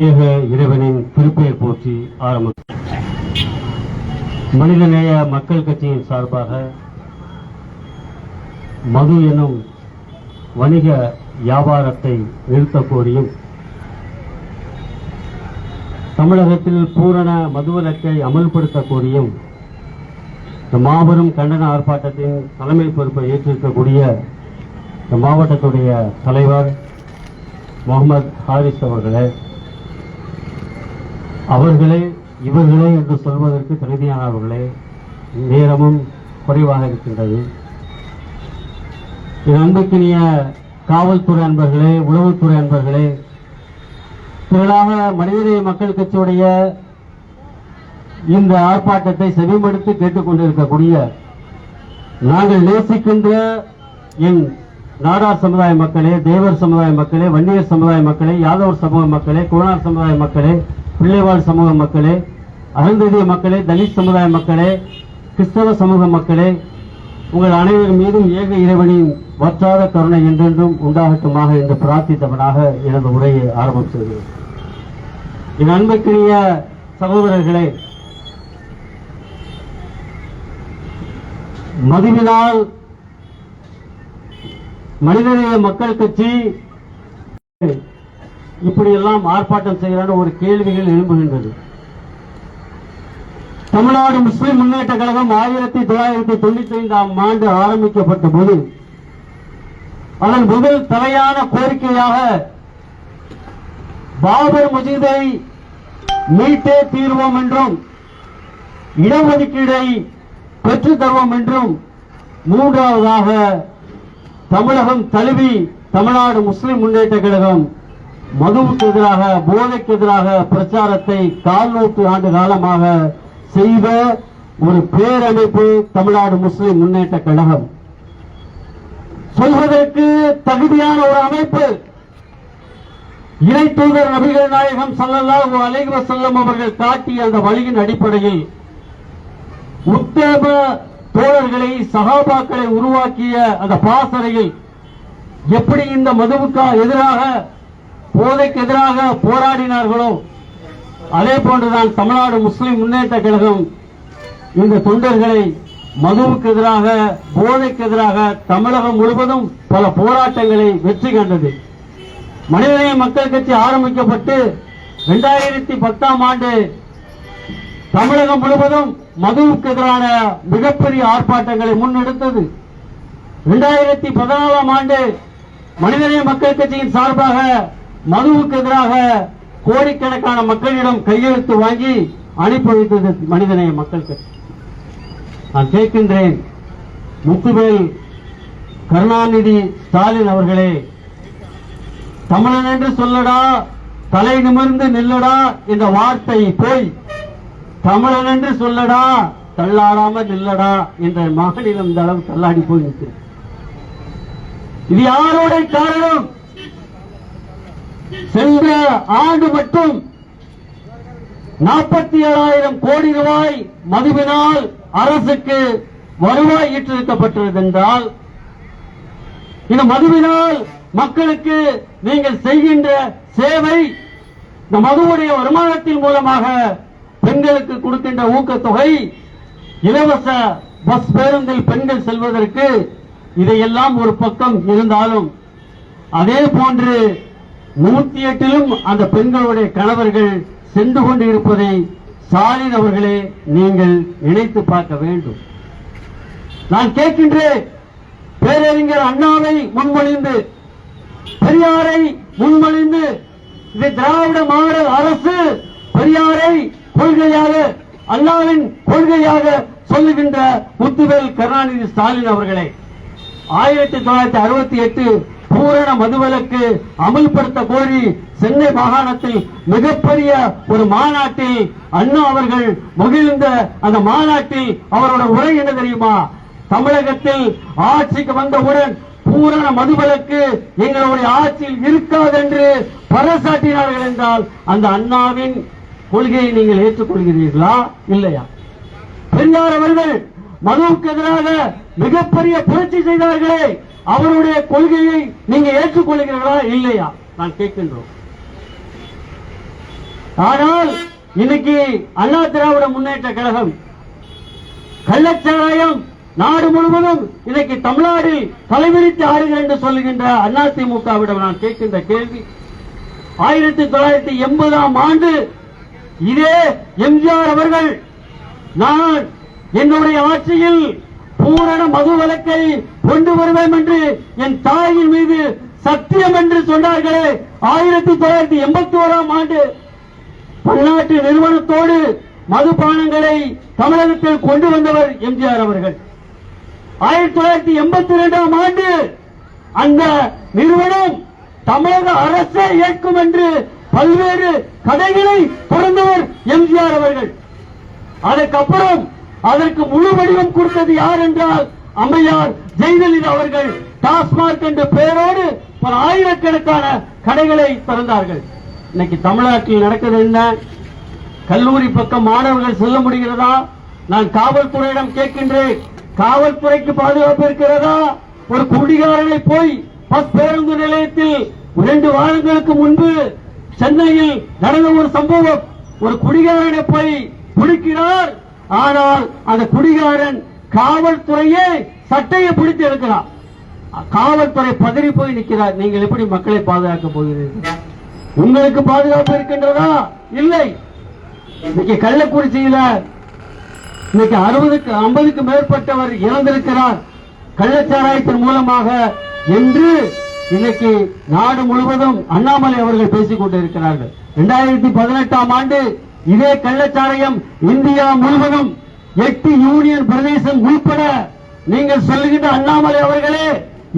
ஏக இறைவனின் திருப்பெயர் போற்றி ஆரம்பித்தார் மனிதநேய மக்கள் கட்சியின் சார்பாக மது எனும் வணிக வியாபாரத்தை நிறுத்த கோரியும் தமிழகத்தில் பூரண மதுவிலக்கை அமல்படுத்த கோரியும் இந்த மாபெரும் கண்டன ஆர்ப்பாட்டத்தின் தலைமை பொறுப்பை ஏற்றிருக்கக்கூடிய இந்த மாவட்டத்துடைய தலைவர் முகமது ஹாரிஸ் அவர்களே அவர்களே இவர்களே என்று சொல்வதற்கு தகுதியானவர்களே நேரமும் குறைவாக இருக்கின்றது. என் அன்புக்கினிய காவல்துறை அன்பர்களே உளவுத்துறை அன்பர்களே திரளாக மனிதநேய மக்கள் கட்சியுடைய இந்த ஆர்ப்பாட்டத்தை செவிமடுத்து கேட்டுக்கொண்டிருக்கக்கூடிய நாங்கள் நேசிக்கின்ற என் நாடார் சமுதாய மக்களே தேவர் சமுதாய மக்களே வன்னியர் சமுதாய மக்களே யாதவர் சமூக மக்களே குணார் சமுதாய மக்களே பிள்ளைவாழ் சமூக மக்களே அருந்ததிய மக்களே தலித் சமுதாய மக்களே கிறிஸ்தவ சமூக மக்களே உங்கள் அனைவர் மீதும் ஏக இறைவனின் வற்றாத கருணை என்றென்றும் உண்டாகட்டுமாக என்று பிரார்த்தித்தவனாக எனது உரையை ஆரம்பம் செய்கிறேன். என் அன்புக்குரிய சகோதரர்களே மதுவினால் மனிதநேய மக்கள் கட்சி இப்படியெல்லாம் ஆர்ப்பாட்டம் செய்கிறான ஒரு கேள்விகள் எழும்புகின்றது. தமிழ்நாடு முஸ்லிம் முன்னேற்ற கழகம் ஆயிரத்தி தொள்ளாயிரத்தி தொண்ணூத்தி ஐந்தாம் ஆண்டு ஆரம்பிக்கப்பட்ட போது அதன் முதல் தலையான கோரிக்கையாக பாபர் மஜீதை மீட்டே தீர்வோம் என்றும் இடஒதுக்கீடை பெற்றுத் தருவோம் என்றும் மூன்றாவதாக தமிழகம் தழுவி தமிழ்நாடு முஸ்லிம் முன்னேற்ற கழகம் மதுவுக்கு எதிராக போதைக்கு எதிராக பிரச்சாரத்தை கால் நூற்று ஆண்டு காலமாக செய்த ஒரு பேரமைப்பு தமிழ்நாடு முஸ்லிம் முன்னேற்ற கழகம். சொல்வதற்கு தகுதியான ஒரு அமைப்பு. இணை தூதர் நபிகள் நாயகம் ஸல்லல்லாஹு அலைஹி வஸல்லம் அவர்கள் காட்டிய அந்த வழியின் அடிப்படையில் உத்தேப தோழர்களை சகாபாக்களை உருவாக்கிய அந்த பாசறையில் எப்படி இந்த மதுவுக்கு எதிராக போதைக்கு எதிராக போராடினார்களோ அதே போன்றுதான் தமிழ்நாடு முஸ்லிம் முன்னேற்ற கழகம் இந்த தொண்டர்களை மதுவுக்கு எதிராக போதைக்கு எதிராக தமிழகம் முழுவதும் பல போராட்டங்களை வெற்றி கண்டது. மனிதநேய மக்கள் கட்சி ஆரம்பிக்கப்பட்டு இரண்டாயிரத்தி பத்தாம் ஆண்டு தமிழகம் முழுவதும் மதுவுக்கு எதிரான மிகப்பெரிய ஆர்ப்பாட்டங்களை முன்னெடுத்தது. இரண்டாயிரத்தி பதினாலாம் ஆண்டு மனிதநேய மக்கள் கட்சியின் சார்பாக மதுவுக்கு எதிராக கோடிக்கணக்கான மக்களிடம் கையெழுத்து வாங்கி அனுப்பி வைத்தது மனிதநேய மக்கள் கட்சி. நான் கேட்கின்றேன் முத்துவேல் கருணாநிதி ஸ்டாலின் அவர்களே தமிழன் என்று சொல்லடா தலை நிமிர்ந்து நில்லடா என்ற வார்த்தை போய் தமிழன் என்று சொல்லடா தள்ளாடாம நில்லடா என்ற மகனிடம் இந்த அளவு தள்ளாடி போய் நிற்கிறது. இது யாரோட காரணம்? சென்ற ஆண்டு மட்டும் நாற்பத்தி ஏழாயிரம் கோடி ரூபாய் மதுவினால் அரசுக்கு வருவாய் ஈட்டிருக்கப்பட்டது என்றால் இந்த மதுவினால் மக்களுக்கு நீங்கள் செய்கின்ற சேவை இந்த மதுவுடைய வருமானத்தின் மூலமாக பெண்களுக்கு கொடுக்கின்ற ஊக்கத்தொகை இலவச பஸ் பேருந்தில் பெண்கள் செல்வதற்கு இதையெல்லாம் ஒரு பக்கம் இருந்தாலும் அதே போன்று நூத்தி எட்டிலும் அந்த பெண்களுடைய கணவர்கள் சென்று கொண்டு இருப்பதை ஸ்டாலின் அவர்களே நீங்கள் நினைத்து பார்க்க வேண்டும். நான் கேட்கின்றேன் பேரறிஞர் அண்ணாவை முன்மொழிந்து பெரியாரை முன்மொழிந்து இது திராவிட மாடல் அரசு பெரியாரை கொள்கையாக அண்ணாவின் கொள்கையாக சொல்லுகின்ற முத்துவேல் கருணாநிதி ஸ்டாலின் அவர்களே ஆயிரத்தி தொள்ளாயிரத்தி அறுபத்தி எட்டு பூரண மதுவிலக்கு அமல்படுத்த கோரி சென்னை மாகாணத்தில் மிகப்பெரிய ஒரு மாநாட்டில் அண்ணா அவர்கள் மகிழ்ந்த அந்த மாநாட்டில் அவரோட உரை என்ன தெரியுமா? தமிழகத்தில் ஆட்சிக்கு வந்தவுடன் பூரண மதுவிலக்கு எங்களுடைய ஆட்சியில் இருக்காது என்று பறைசாட்டினார்கள் என்றால் அந்த அண்ணாவின் கொள்கையை நீங்கள் ஏற்றுக்கொள்கிறீர்களா? இல்லையா? பெரியார் அவர்கள் மதுவுக்கு எதிராக மிகப்பெரிய புரட்சி செய்தார்களே. அவருடைய கொள்கையை நீங்க ஏற்றுக்கொள்கிறீர்களா இல்லையா? நான் கேட்கின்றோம். ஆனால் இன்னைக்கு அண்ணா திராவிட முன்னேற்ற கழகம் கள்ளச்சாராயம் நாடு முழுவதும் இன்னைக்கு தமிழ்நாட்டில் தலைவிரித்து ஆறுகள் என்று சொல்லுகின்ற அதிமுகவிடம் நான் கேட்கின்ற கேள்வி. ஆயிரத்தி தொள்ளாயிரத்தி எண்பதாம் ஆண்டு இதே எம்ஜிஆர் அவர்கள் நான் என்னுடைய ஆட்சியில் பூரண மது விளக்கை கொண்டு வருவேன் என்று என் தாயின் மீது சத்தியம் என்று சொன்னார்களே. ஆயிரத்தி தொள்ளாயிரத்தி எண்பத்தி ஓராம் ஆண்டு பன்னாட்டு நிறுவனத்தோடு மதுபானங்களை தமிழகத்தில் கொண்டு வந்தவர் எம்ஜிஆர் அவர்கள். ஆயிரத்தி தொள்ளாயிரத்தி எண்பத்தி இரண்டாம் ஆண்டு அந்த நிறுவனம் தமிழக அரசே ஏற்கும் என்று பல்வேறு கதைகளை தொடர்ந்தவர் எம்ஜிஆர் அவர்கள். அதற்கப்புறம் அதற்கு முழு வடிவம் கொடுத்தது யார் என்றால் அம்மையார் ஜெயலலிதா அவர்கள். டாஸ்மாக் என்ற பெயரோடு பல ஆயிரக்கணக்கான கடைகளை திறந்தார்கள். இன்னைக்கு தமிழ்நாட்டில் நடக்கிறது என்ன? கல்லூரி பக்கம் மாணவர்கள் செல்ல முடிகிறதா? நான் காவல்துறையிடம் கேட்கின்றேன். காவல்துறைக்கு பாதுகாப்பு இருக்கிறதா? ஒரு குடிகாரனை போய் பஸ் பேருந்து நிலையத்தில் இரண்டு வாரங்களுக்கு முன்பு சென்னையில் நடந்த ஒரு சம்பவம். ஒரு குடிகாரனை போய் குடிக்கிறார் ஆனால் அந்த குடிகாரன் காவல்துறையே சட்டையை பிடித்து எடுக்கிறான். காவல்துறை பதறி போய் நிற்கிறார். நீங்கள் எப்படி மக்களை பாதுகாக்க போகிறீர்கள்? உங்களுக்கு பாதுகாப்பு இருக்கின்றதா? இல்லை. இன்னைக்கு கள்ளக்குறிச்சியில இன்னைக்கு அறுபதுக்கு ஐம்பதுக்கு மேற்பட்டவர் இறந்திருக்கிறார். கள்ளச்சாராயத்தின் மூலமாக என்று இன்னைக்கு நாடு முழுவதும் அண்ணாமலை அவர்கள் பேசிக் கொண்டிருக்கிறார்கள். இரண்டாயிரத்தி பதினெட்டாம் ஆண்டு இதே கள்ளச்சாராயம் இந்தியா முழுவதும் எட்டு யூனியன் பிரதேசம் உள்பட நீங்கள் சொல்லுகின்ற அண்ணாமலை அவர்களே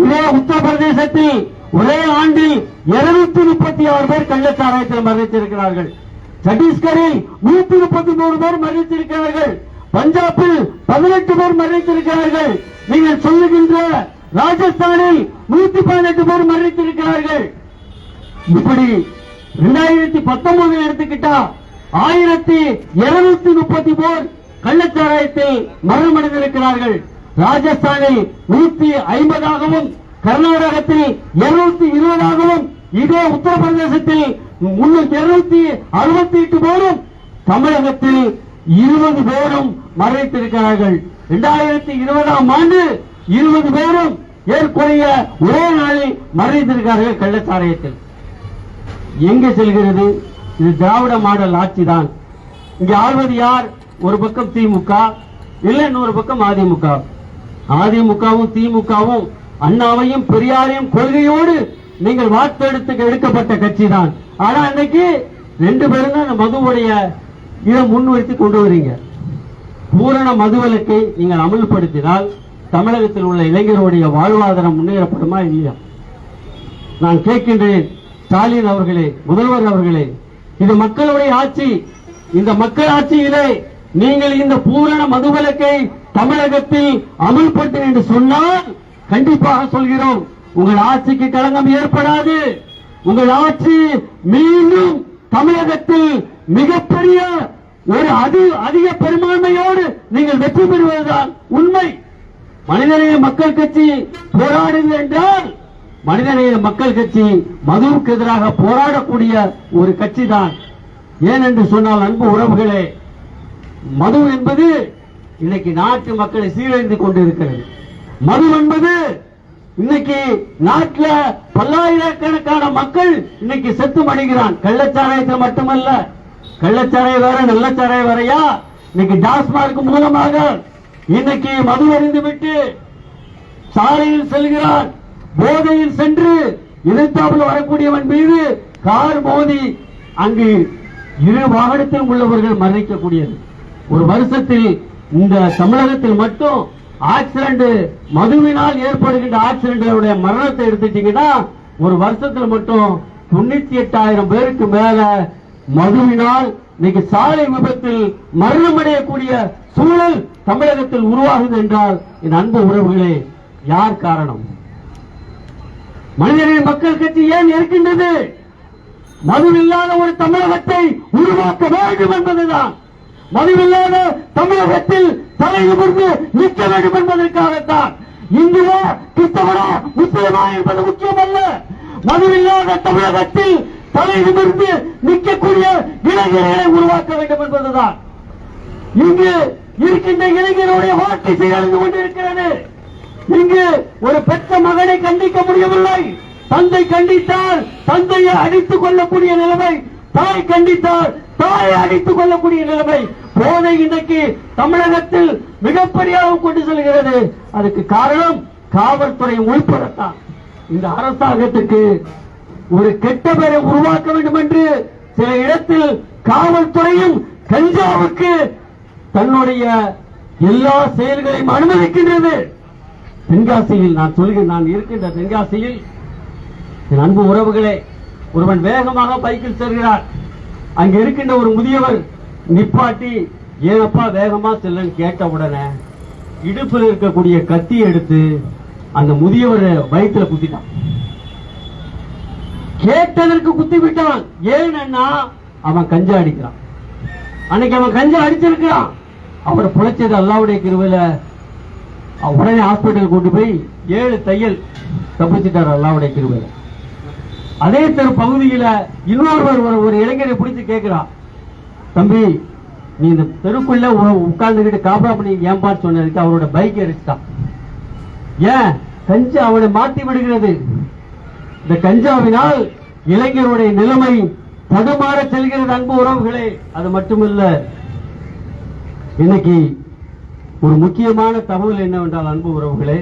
இதே உத்தரப்பிரதேசத்தில் ஒரே ஆண்டில் இருநூத்தி முப்பத்தி ஆறு பேர் கள்ளச்சாராயத்தில் மரணித்திருக்கிறார்கள். சத்தீஸ்கரில் நூத்தி முப்பத்தி மூணு பேர் மரணித்திருக்கிறார்கள். பஞ்சாபில் பதினெட்டு பேர் மரணித்திருக்கிறார்கள். நீங்கள் சொல்லுகின்ற ராஜஸ்தானில் நூத்தி பதினெட்டு பேர் மரணித்திருக்கிறார்கள். இப்படி இரண்டாயிரத்தி பத்தொன்பது எடுத்துக்கிட்டா ஆயிரத்தி இருநூத்தி முப்பத்தி போர் கள்ளச்சாராயத்தில் மரணமடைந்திருக்கிறார்கள் ராஜஸ்தானில் நூத்தி ஐம்பதாகவும் கர்நாடகத்தில் இருநூத்தி இருபதாகவும் இதே உத்தரப்பிரதேசத்தில் முன்னூத்தி இருநூத்தி அறுபத்தி எட்டு பேரும் தமிழகத்தில் இருபது பேரும் மறைத்திருக்கிறார்கள் இரண்டாயிரத்தி இருபதாம் ஆண்டு இருபது பேரும் ஏற்குறைய ஒரே நாளில் மறைந்திருக்கிறார்கள் கள்ளச்சாராயத்தில். எங்கு செல்கிறது? இது திராவிட மாடல் ஆட்சி தான் இங்க ஆள்வது யார்? ஒரு பக்கம் திமுக இல்ல இன்னொரு பக்கம் அதிமுக. அதிமுகவும் திமுகவும் அண்ணாவையும் பெரியாரையும் கொள்கையோடு நீங்கள் வாக்கெடுத்து எடுக்கப்பட்ட கட்சி தான் ஆனா அன்னைக்கு ரெண்டு பேரும் தான் மதுவுடைய இதை முன்வைத்து கொண்டு வரீங்க. பூரண மதுவிலக்கை நீங்கள் அமல்படுத்தினால் தமிழகத்தில் உள்ள இளைஞருடைய வாழ்வாதாரம் முன்னேறப்படுமா இல்லையா? நான் கேட்கின்றேன் ஸ்டாலின் அவர்களே முதல்வர் அவர்களே இது மக்களுடைய ஆட்சி. இந்த மக்கள் ஆட்சியிலே நீங்கள் இந்த பூரண மதுவிலக்கை தமிழகத்தில் அமல்பட்டு என்று சொன்னால் கண்டிப்பாக சொல்கிறோம். உங்கள் ஆட்சிக்கு களங்கம் ஏற்படாது. உங்கள் ஆட்சி மீண்டும் தமிழகத்தில் மிகப்பெரிய ஒரு அதி அதிக பெரும்பான்மையோடு நீங்கள் வெற்றி பெறுவதுதான் உண்மை. மனிதநேய மக்கள் கட்சி போராடுது என்றால் மனிதநேய மக்கள் கட்சி மதுவுக்கு எதிராக போராடக்கூடிய ஒரு கட்சி தான் ஏனென்று சொன்னால் அன்பு உறவுகளே மது என்பது இன்னைக்கு நாட்டு மக்களை சீரழிந்து கொண்டிருக்கிறது. மது என்பது இன்னைக்கு நாட்டில் பல்லாயிரக்கணக்கான மக்கள் இன்னைக்கு செத்து மடிகிறான் கள்ளச்சாராயத்தில் மட்டுமல்ல கள்ளச்சாராய வேற நல்லச்சாராய வேறையா? இன்னைக்கு டாஸ்மாக் மூலமாக இன்னைக்கு மது அறிந்து விட்டு சாலையில் செல்கிறான். போதையில் சென்று எதிர்த்தாப்புல வரக்கூடியவன் மீது கார் மோதி அங்கு இரு வாகனத்தில் உள்ளவர்கள் மரணிக்கக்கூடியது. ஒரு வருஷத்தில் இந்த தமிழகத்தில் மட்டும் ஆக்சிடென்ட் மதுவினால் ஏற்படுகின்ற ஆக்சிடென்ட்களுடைய மரணத்தை எடுத்துட்டீங்கன்னா ஒரு வருஷத்துல மட்டும் தொண்ணூத்தி எட்டாயிரம் பேருக்கு மேல மதுவினால் இன்னைக்கு சாலை விபத்தில் மரணமடையக்கூடிய சூழல் தமிழகத்தில் உருவாகுது என்றால் என் அன்பு உறவுகளே யார் காரணம்? மனிதனின் மக்கள் கட்சி ஏன் இருக்கின்றது? மதுவில்லாத ஒரு தமிழகத்தை உருவாக்க வேண்டும் என்பதுதான். மதுவில்லாத தமிழகத்தில் தலை நிமிர்ந்து நிற்க வேண்டும் என்பதற்காகத்தான். இந்துவா கிறிஸ்தவனா முஸ்லிமா என்பது முக்கியமல்ல. மதுவில்லாத தமிழகத்தில் தலை நிமிர்ந்து நிற்கக்கூடிய இளைஞர்களை உருவாக்க வேண்டும் என்பதுதான். இங்கு இருக்கின்ற இளைஞருடைய வாழ்க்கை செயலந்து கொண்டிருக்கிறது. இங்கு ஒரு பெற்ற மகனை கண்டிக்க முடியவில்லை. தந்தை கண்டித்தால் தந்தையை அடித்துக் கொள்ளக்கூடிய நிலைமை தாய் கண்டித்தால் தாயை அடித்துக் கொள்ளக்கூடிய நிலைமை போதை இன்றைக்கு தமிழகத்தில் மிகப்பெரியாக கொண்டு செல்கிறது. அதுக்கு காரணம் காவல்துறை உள்படத்தான். இந்த அரசாங்கத்துக்கு ஒரு கெட்ட பெயரை உருவாக்க வேண்டும் என்று சில இடத்தில் காவல்துறையும் கஞ்சாவுக்கு தன்னுடைய எல்லா செயல்களையும் அனுமதிக்கின்றது. தென்காசியில் நான் சொல்கிறேன் நான் இருக்கின்ற தென்காசியில் என் அன்பு உறவுகளே ஒருவன் வேகமாக பைக்கில் செல்கிறார் அங்க இருக்கின்ற ஒரு முதியவர் நிப்பாட்டி ஏனப்பா வேகமா செல்லன்னு கேட்ட உடனே இடுப்பில் இருக்கக்கூடிய கத்தி எடுத்து அந்த முதியவர் வயிற்றுல குத்திட்டான். கேட்டதற்கு குத்தி விட்டான் ஏன்னா அவன் கஞ்சா அடிக்கிறான். அன்னைக்கு அவன் கஞ்சா அடிச்சிருக்கிறான். அவர் புழைச்சது அல்லாவுடைய கிருவில உடனே ஹாஸ்பிட்டல் கொண்டு போய் ஏழு தையல் தப்பிச்சிட்டார் அல்லாவுடைய கிருவில அதே தெரு பகுதியில் இன்னொருவர் ஒரு ஒரு இளைஞரை பிடிச்சு கேட்கிறான். தம்பி நீ இந்த தெருக்குள்ள உட்கார்ந்துக்கிட்டு காப்பா பண்ணி ஏன்பான்னு சொன்னதுக்கு அவரோட பைக் எரிச்சிட்டான். ஏன்? கஞ்சா அவனை மாட்டி விடுகிறது. இந்த கஞ்சாவினால் இளைஞருடைய நிலைமை தடுமாற செல்கிறது அன்பு உறவுகளே. அது மட்டுமல்ல இன்னைக்கு ஒரு முக்கியமான தகவல் என்னவென்றால் அன்பு உறவுகளே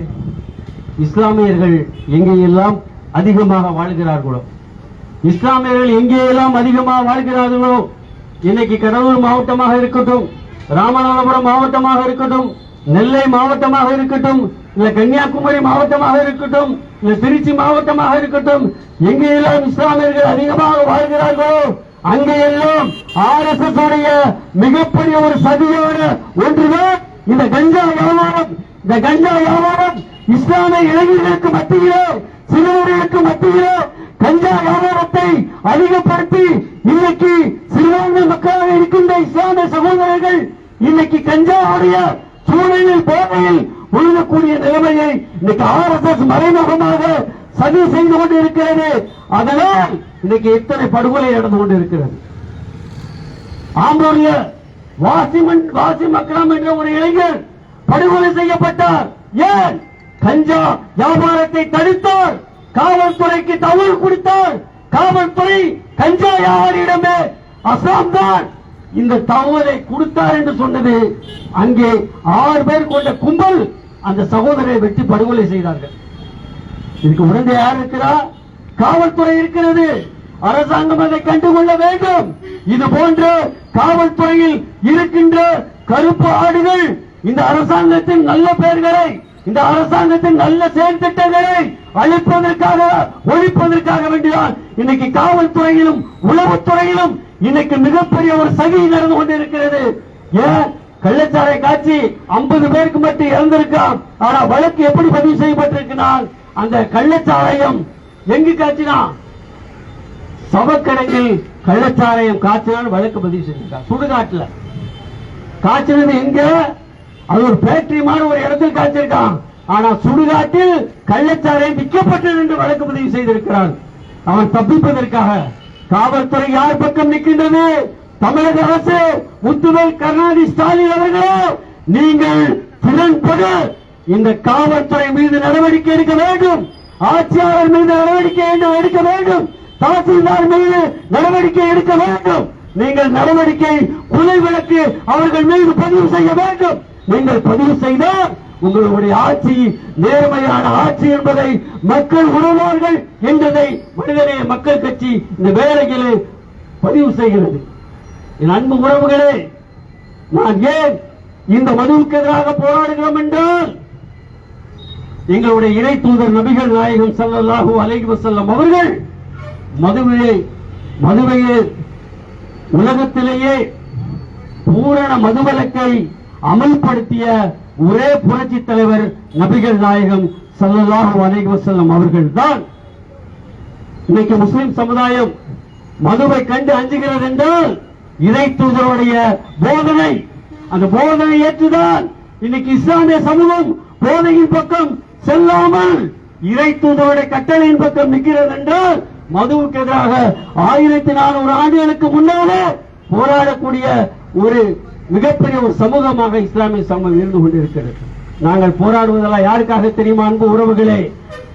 இஸ்லாமியர்கள் எங்கேயெல்லாம் அதிகமாக வாழ்கிறார்களோ இஸ்லாமியர்கள் எங்கேயெல்லாம் அதிகமாக வாழ்கிறார்களோ இன்னைக்கு கடலூர் மாவட்டமாக இருக்கட்டும் ராமநாதபுரம் மாவட்டமாக இருக்கட்டும் நெல்லை மாவட்டமாக இருக்கட்டும் இல்ல கன்னியாகுமரி மாவட்டமாக இருக்கட்டும் இல்ல திருச்சி மாவட்டமாக இருக்கட்டும் எங்கெல்லாம் இஸ்லாமியர்கள் அதிகமாக வாழ்கிறார்களோ அங்கெல்லாம் ஆர் எஸ் எஸ் உடைய மிகப்பெரிய ஒரு சதியோடு ஒன்றுதான் இந்த கஞ்சா வியாபாரம் இந்த கஞ்சா வியாபாரம் இஸ்லாமிய இளைஞர்களுக்கு மத்தியிலோ சிறுவர்களுக்கு மத்தியிலோ கஞ்சா வியாபாரத்தை அதிகப்படுத்தி இன்னைக்கு சிறுபான்மை மக்களாக இருக்கின்ற இஸ்லாமிய சகோதரர்கள் இன்னைக்கு கஞ்சாவுடைய சூழலில் போதையில் ஒழுகக்கூடிய நிலைமையை இன்னைக்கு ஆர் எஸ் எஸ் மறைமுகமாக சதி செய்து கொண்டு இருக்கிறது அதனால் இன்னைக்கு எத்தனை படுகொலை நடந்து கொண்டு இருக்கிறது ஆம்பூர்ல வாசிமன் வாசிம் அக்ரம் என்ற ஒரு இளைஞர் படுகொலை செய்யப்பட்டார். ஏன்? கஞ்சா வியாபாரத்தை தடுத்தார். காவல்துறைக்கு தகவல் கொடுத்தார். காவல்துறை கஞ்சா வியாபாரியிடமே அசாம் தான் இந்த தகவலை கொடுத்தார் என்று சொன்னது. அங்கே ஆறு பேர் கொண்ட கும்பல் அந்த சகோதரரை வெட்டி படுகொலை செய்தார்கள். இதுக்கு உடனே யார் இருக்கிறா? காவல்துறை இருக்கிறது. அரசாங்கம் அதை கண்டுகொள்ள வேண்டும். இது போன்ற காவல்துறையில் இருக்கின்ற கருப்பு ஆடுகள் இந்த அரசாங்கத்தின் நல்ல பெயர்களை இந்த அரசாங்கத்தின் நல்ல செயல் திட்டங்களை அழிப்பதற்காக ஒழிப்பதற்காக வேண்டிதான் இன்னைக்கு காவல்துறையிலும் உளவுத்துறையிலும் இன்னைக்கு மிகப்பெரிய ஒரு சதி நடந்து கொண்டிருக்கிறது. ஏன்? கள்ளச்சாரை காட்சி 50 பேருக்கு மட்டும் இறந்திருக்கான் ஆனா வழக்கு எப்படி பதிவு செய்யப்பட்டிருக்கிறான் அந்த கள்ளச்சாரையும் எங்கு காட்சினா சவக்கடங்கில் கள்ளச்சாராயம் காய்ச்சினால் வழக்கு பதிவு செஞ்சிருக்காங்க. சுடுகாட்டுல. காய்ச்சினது எங்க? அது ஒரு ஃபேக்டரி ஒரு இடத்தில் காய்ச்சிருக்கான். ஆனா சுடுகாட்டில் கள்ளச்சாராயம் விற்கப்பட்டது என்று வழக்கு பதிவு செய்திருக்கிறான். அவன் தப்பிப்பதற்காக காவல்துறை யார் பக்கம் நிற்கின்றது? தமிழக அரசு முத்துவேல் கருணாநிதி ஸ்டாலின் அவர்களே நீங்கள் திறன்பட இந்த காவல்துறை மீது நடவடிக்கை எடுக்க வேண்டும். ஆட்சியாளர் மீது நடவடிக்கை எடுக்க வேண்டும்? தாசில்தார் மீது நடவடிக்கை எடுக்க வேண்டும். நீங்கள் நடவடிக்கை கொலை விளக்கு அவர்கள் மீது பதிவு செய்ய வேண்டும். நீங்கள் பதிவு செய்தால் உங்களுடைய ஆட்சி நேர்மையான ஆட்சி என்பதை மக்கள் உணர்வார்கள் என்றதை மனிதநேய மக்கள் கட்சி இந்த வேலைகளை பதிவு செய்கிறது. என் அன்பு உறவுகளே நான் ஏன் இந்த மதுவுக்கு எதிராக போராடுகிறோம் என்றால் எங்களுடைய இணை தூதர் நபிகள் நாயகம் ஸல்லல்லாஹு அலைஹி வஸல்லம் அவர்கள் மதுவையை மதுவையை உலகத்திலேயே பூரண மதுவிலக்கை அமல்படுத்திய ஒரே புரட்சி தலைவர் நபிகள் நாயகம் ஸல்லல்லாஹு அலைஹி வஸல்லம் அவர்கள் தான் இன்னைக்கு முஸ்லிம் சமுதாயம் மதுவை கண்டு அஞ்சுகிறது என்றால் இறை தூதருடைய போதனை அந்த போதனை ஏற்றுதான் இன்னைக்கு இஸ்லாமிய சமூகம் போதையின் பக்கம் செல்லாமல் இறை தூதருடைய கட்டளையின் பக்கம் நிற்கிறது என்றால் மதுவுக்கு எதிராக ஆயிரத்தி நானூறு ஆண்டுகளுக்கு முன்னாலே போராடக்கூடிய ஒரு மிகப்பெரிய ஒரு சமூகமாக இஸ்லாமிய சமூகம் இருந்து கொண்டிருக்கிறது. நாங்கள் போராடுவதெல்லாம் யாருக்காக தெரியுமா அன்பு உறவுகளே?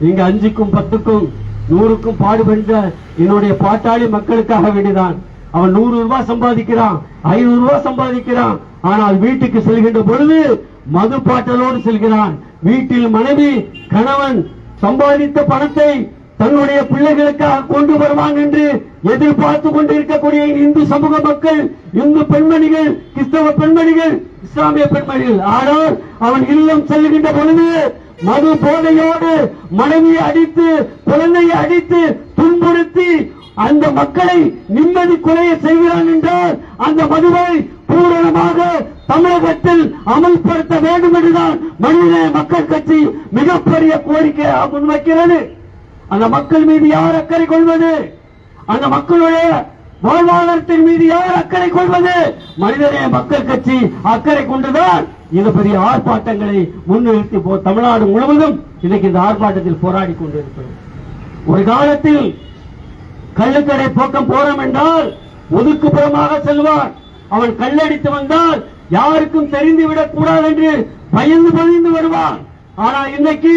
இங்க அஞ்சுக்கும் பத்துக்கும் நூறுக்கும் பாடுபென்ற என்னுடைய பாட்டாளி மக்களுக்காக வேண்டிதான். அவன் நூறு ரூபாய் சம்பாதிக்கிறான் ஐநூறு ரூபாய் சம்பாதிக்கிறான். ஆனால் வீட்டுக்கு செல்கின்ற பொழுது மது பாட்டலோடு செல்கிறான். வீட்டில் மனைவி கணவன் சம்பாதித்த பணத்தை தன்னுடைய பிள்ளைகளுக்காக கொண்டு வருவாங்க என்று எதிர்பார்த்து கொண்டிருக்கக்கூடிய இந்து சமூக மக்கள் இந்து பெண்மணிகள் கிறிஸ்தவ பெண்மணிகள் இஸ்லாமிய பெண்மணிகள். ஆனால் அவன் இல்லம் செல்கின்ற பொழுது மது போதையோடு மனைவியை அடித்து குழந்தையை அடித்து துன்புறுத்தி அந்த மக்களை நிம்மதி குறைய செய்கிறான் என்றால் அந்த மதுவை பூரணமாக தமிழகத்தில் அமல்படுத்த வேண்டும் என்றுதான் மனித மக்கள் கட்சி மிகப்பெரிய கோரிக்கை முன்வைக்கிறது. அந்த மக்கள் மீது யார் அக்கறை கொள்வது? அந்த மக்களுடைய வாழ்வாதாரத்தின் மீது யார் அக்கறை கொள்வது? மனிதநேய மக்கள் கட்சி அக்கறை கொண்டுதான் இது பெரிய ஆர்ப்பாட்டங்களை முன்னிறுத்தி போ தமிழ்நாடு முழுவதும் இன்னைக்கு இந்த ஆர்ப்பாட்டத்தில் போராடி கொண்டிருக்கிறோம். ஒரு காலத்தில் கள்ளுக்கடை பக்கம் போறோம் என்றால் ஒதுக்குப்புறமாக செல்வான் அவன் கல்லடித்து வந்தால் யாருக்கும் தெரிந்து விடக் கூடாது என்று பயந்து பயந்து வருவான். ஆனா இன்னைக்கு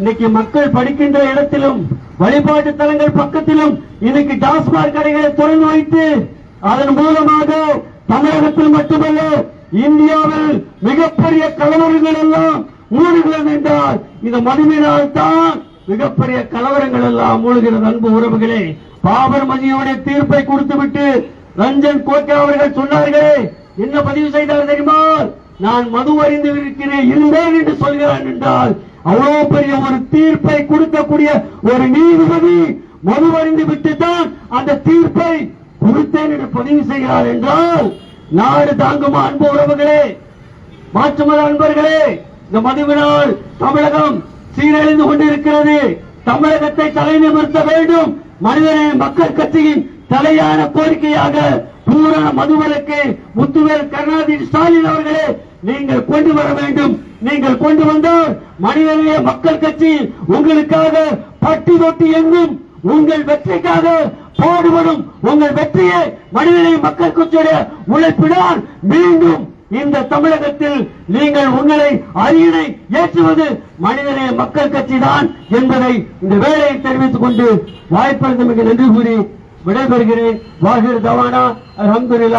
இன்னைக்கு மக்கள் படிக்கின்ற இடத்திலும் வழிபாட்டு தலங்கள் பக்கத்திலும் இன்னைக்கு டாஸ்மாக் கடைகளை திறந்து வைத்து அதன் மூலமாக தமிழகத்தில் மட்டுமல்ல இந்தியாவில் மிகப்பெரிய கலவரங்கள் எல்லாம் மூடுகிறது என்றால் இந்த மனுவினால் தான் மிகப்பெரிய கலவரங்கள் எல்லாம் மூழ்கிறது அன்பு உறவுகளே. பாபர் மதியுடைய தீர்ப்பை கொடுத்துவிட்டு ரஞ்சன் கோகே அவர்கள் சொன்னார்களே என்ன பதிவு செய்தார் தெரியுமா? நான் மது அறிந்து இருக்கிறேன் இருந்தேன் என்று சொல்கிறான் என்றால் அவ்வளவு பெரிய ஒரு தீர்ப்பை கொடுக்கக்கூடிய ஒரு நீதிபதி மது அறிந்து விட்டு தான் அந்த தீர்ப்பை கொடுத்தேன் என்று பதிவு செய்கிறார் என்றால் நாடு தாங்குமா அன்பு உறவுகளே மாற்றுமத அன்பர்களே இந்த மதுவினால் தமிழகம் சீரழிந்து கொண்டிருக்கிறது. தமிழகத்தை தலை நிமிர்த்த வேண்டும். மனிதநேய மக்கள் கட்சியின் தலையான கோரிக்கையாக பூரண மதுவிலக்கு முத்துவேல் கருணாநிதி ஸ்டாலின் அவர்களே நீங்கள் கொண்டு வர வேண்டும். நீங்கள் கொண்டு வந்தால் மனிதநேய மக்கள் கட்சி உங்களுக்காக பட்டி தொட்டி எங்கும் உங்கள் வெற்றிக்காக பாடுபடும் உங்கள் வெற்றியை மனிதநேய மக்கள் கட்சியுடைய உழைப்பினால் மீண்டும் இந்த தமிழகத்தில் நீங்கள் உங்களை அரியணை ஏற்றுவது மனிதநேய மக்கள் கட்சி தான் என்பதை இந்த வேலையை தெரிவித்துக் கொண்டு வாய்ப்பளித்தமைக்கு நன்றி கூறி விடைபெறுகிறேன். வாகிர் தவானா. அலமதுல்லா